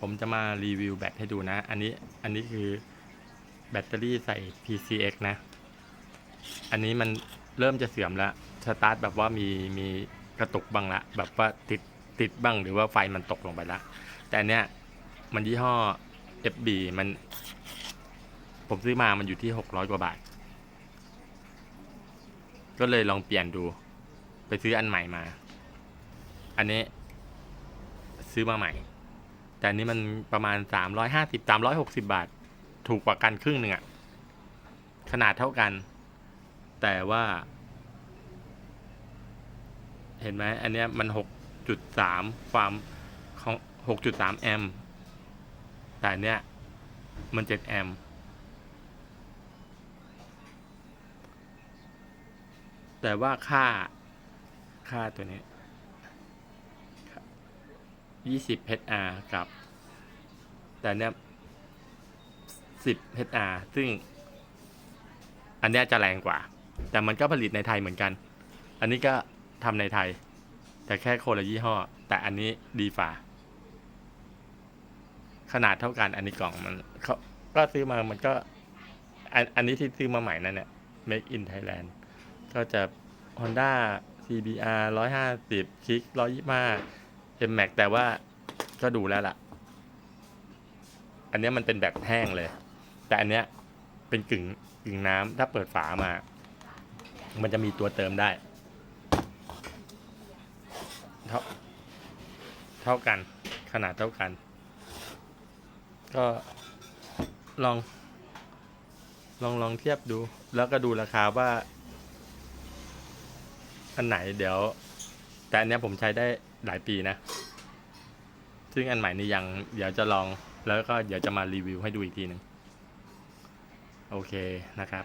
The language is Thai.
ผมจะมารีวิวแบตให้ดูนะ อันนี้อันนี้คือแบตเตอรี่ใส่ PCX นะ อันนี้มันเริ่มจะเสื่อมแล้ว สตาร์ทแบบว่ามีมีกระตุกบ้างละ แบบว่าติดติดบ้างหรือว่าไฟมันตกลงไปละ แต่อันเนี้ยมันยี่ห้อ FB มัน ผมซื้อมามันอยู่ที่ 600 กว่าบาท ก็เลยลองเปลี่ยนดู ไปซื้ออันใหม่มา อันนี้ซื้อมาใหม่ แต่นี้มันประมาณ 350 360 บาท ถูกกว่ากันครึ่งหนึ่งอะขนาดเท่ากัน แต่ว่า เห็นไหมอันเนี้ยมัน 6.3 ความของ 6.3 แอมป์แต่อันเนี้ยมัน 7 แอมป์แต่ว่าค่าค่าตัวนี้ 20 HR กับ แต่เนี้ย10 HR ซึ่ง อันเนี้ยจะแรงกว่า แต่มันก็ผลิตในไทยเหมือนกัน อันนี้ก็ทำในไทย แต่แค่คนละยี่ห้อ แต่อันนี้ดีฝ่าขนาดเท่ากัน อันนี้กล่องมันเขาก็ซื้อมามันก็ อันอันนี้ที่ซื้อมาใหม่นั่นเนี่ย Make in Thailand ก็จะ Honda CBR 150 Kick 125 M Max แต่ว่าก็ดูแล้วล่ะ อันเนี้ยมันเป็นแบบแห้งเลย แต่อันเนี้ยเป็นกึ่งกึ่งน้ำถ้าเปิดฝามา มันจะมีตัวเติมได้ เท่าเท่ากัน ขนาดเท่ากัน ก็ลอง ลองลองเทียบดู แล้วก็ดูราคาว่า อันไหนเดี๋ยว แต่อันเนี้ยผมใช้ได้ หลายปีนะ ซึ่งอันใหม่นี่ยังเดี๋ยวจะลองแล้วก็เดี๋ยวจะมารีวิวให้ดูอีกทีหนึ่งโอเคนะครับ